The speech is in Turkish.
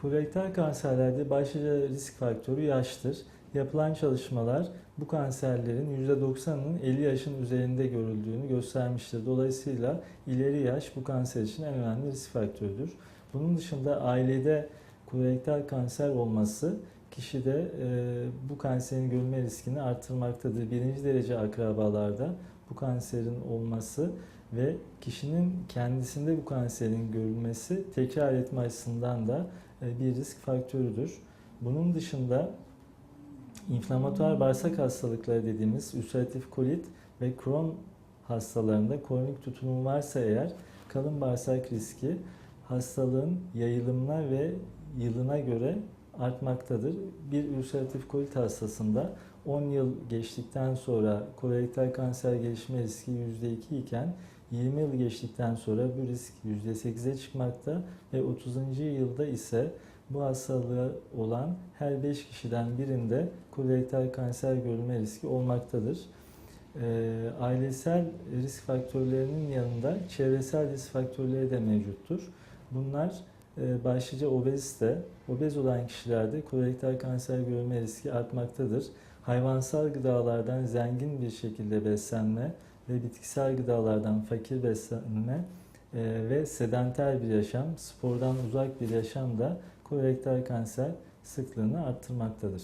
Kolorektal kanserlerde başlıca risk faktörü yaştır. Yapılan çalışmalar bu kanserlerin %90'ının 50 yaşın üzerinde görüldüğünü göstermiştir. Dolayısıyla ileri yaş bu kanser için en önemli risk faktörüdür. Bunun dışında ailede kolorektal kanser olması kişide e, bu kanserin görülme riskini artırmaktadır. Birinci derece akrabalarda bu kanserin olması ve kişinin kendisinde bu kanserin görülmesi tekrar etme açısından da e, bir risk faktörüdür. Bunun dışında inflamatuar bağırsak hastalıkları dediğimiz ülseratif kolit ve Crohn hastalarında kronik tutumum varsa eğer kalın bağırsak riski hastalığın yayılımına ve yılına göre artmaktadır. Bir ülseratif kolit hastasında 10 yıl geçtikten sonra kolorektal kanser gelişme riski %2 iken 20 yıl geçtikten sonra bu risk %8'e çıkmakta ve 30. yılda ise bu hastalığı olan her 5 kişiden birinde kolorektal kanser görülme riski olmaktadır. Ee, ailesel risk faktörlerinin yanında çevresel risk faktörleri de mevcuttur. Bunlar e, başlıca obezite, obez olan kişilerde kolorektal kanser görülme riski artmaktadır. Hayvansal gıdalardan zengin bir şekilde beslenme ve bitkisel gıdalardan fakir beslenme e, ve sedanter bir yaşam, spordan uzak bir yaşam da kolorektal kanser sıklığını arttırmaktadır.